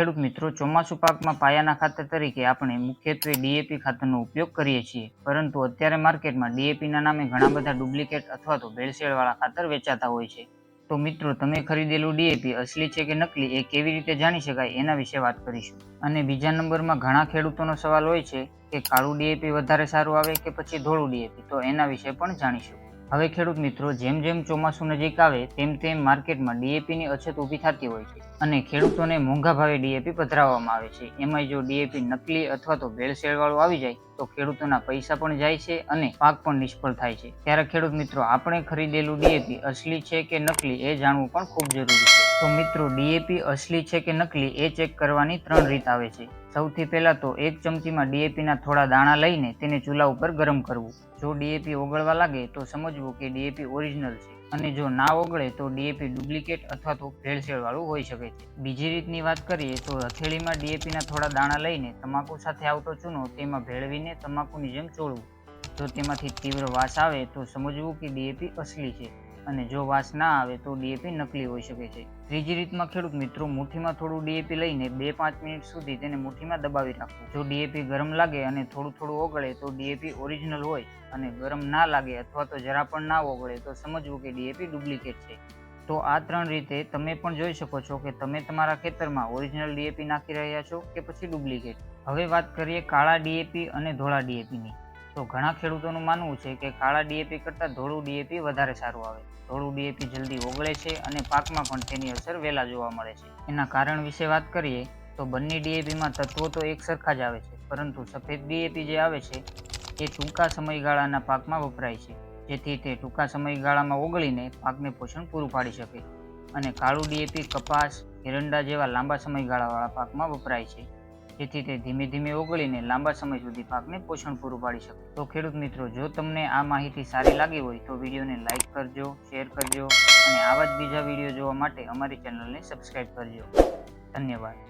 ખેડૂત મિત્રો, ચોમાસુ પાકમાં પાયાના ખાતર તરીકે આપણે મુખ્યત્વે ડીએપી ખાતરનો ઉપયોગ કરીએ છીએ. પરંતુ અત્યારે માર્કેટમાં ડીએપીના નામે ઘણા બધા ડુપ્લિકેટ અથવા તો ભેળસેળવાળા ખાતર વેચાતા હોય છે. તો મિત્રો, તમે ખરીદેલું ડીએપી અસલી છે કે નકલી, એ કેવી રીતે જાણી શકાય એના વિશે વાત કરીશું. અને બીજા નંબરમાં ઘણા ખેડૂતોનો સવાલ હોય છે કે કાળું ડીએપી વધારે સારું આવે કે પછી ધોળું ડીએપી તો એના વિશે પણ જાણીશું. હવે ખેડૂત મિત્રો, જેમ જેમ ચોમાસું નજીક આવે, તેમ તેમ માર્કેટમાં ડીએપીની અછત ઊભી થતી હોય છે અને ખેડૂતોને મોંઘા ભાવે ડીએપી પધરાવવામાં આવે છે. એમાં જો ડીએપી નકલી અથવા તો ભેળસેળવાળું આવી જાય, તો ખેડૂતોના પૈસા પણ જાય છે અને પાક પણ નિષ્ફળ થાય છે. ત્યારે ખેડૂત મિત્રો, આપણે ખરીદેલું ડીએપી અસલી છે કે નકલી એ જાણવું પણ ખૂબ જરૂરી છે. તો મિત્રો ડીએપી અસલી છે કે નકલી એ ચેક કરવાની ત્રણ રીત આવે છે. સૌથી પહેલા તો એક ચમચીમાં ડીએપીના થોડા દાણા લઈને તેને ચૂલા ઉપર ગરમ કરવું. જો ડીએપી ઓગળવા લાગે તો સમજવું કે ડીએપી ઓરિજિનલ છે. અને જો ના ઓગળે તો ડીએપી ડુપ્લિકેટ અથવા તો ભેળસેળવાળું હોઈ શકે છે. બીજી રીતની વાત કરીએ તો હથેળીમાં ડીએપીના થોડા દાણા લઈને તમાકુ સાથે આવતો ચૂનો તેમાં ભેળવીને તમાકુની જેમ ચોળવું. જો તેમાંથી તીવ્ર વાસ આવે તો સમજવું કે ડીએપી અસલી છે. અને જો વાસ ના આવે તો ડીએપી નકલી હોઈ શકે છે. ત્રીજી રીતમાં ખેડૂત મિત્રો મુઠ્ઠીમાં થોડું ડીએપી લઈને બે પાંચ મિનિટ સુધી તેને મુઠ્ઠીમાં દબાવી રાખવું. જો ડીએપી ગરમ લાગે અને થોડું થોડું ઓગળે તો ડીએપી ઓરિજિનલ હોય અને ગરમ ના લાગે અથવા તો જરા પણ ના ઓગળે તો સમજવું કે ડીએપી ડુપ્લિકેટ છે. તો આ ત્રણ રીતે તમે પણ જોઈ શકો છો કે તમે તમારા ખેતરમાં ઓરિજિનલ ડીએપી નાખી રહ્યા છો કે પછી ડુપ્લિકેટ? હવે વાત કરીએ કાળા ડીએપી અને ધોળા ડીએપીની. તો ઘણા ખેડૂતોનું માનવું છે કે કાળા ડીએપી કરતાં ધોળું ડીએપી વધારે સારું આવે. ધોળું ડીએપી જલ્દી ઓગળે છે અને પાકમાં પણ તેની અસર વહેલા જોવા મળે છે. એના કારણ વિશે વાત કરીએ, તો બંને ડીએપીમાં તત્વો તો એક સરખા જ આવે છે, પરંતુ સફેદ ડીએપી જે આવે છે, એ ટૂંકા સમયગાળાના પાકમાં વપરાય છે, જેથી તે ટૂંકા સમયગાળામાં ઓગળીને પાકને પોષણ પૂરું પાડી શકે. અને કાળું ડીએપી કપાસ, એરંડા જેવા લાંબા સમયગાળાવાળા પાકમાં વપરાય છે. જેથી તે ધીમે ધીમે ઓગળીને લાંબા સમય સુધી પાકને પોષણ પૂરું પાડી શકે. તો ખેડૂત મિત્રો, જો તમને આ માહિતી સારી લાગી હોય તો વિડીયોને લાઇક કરજો, શેર કરજો અને આવા જ બીજા વીડિયો જોવા માટે અમારી ચેનલને સબસ્ક્રાઇબ કરજો. ધન્યવાદ.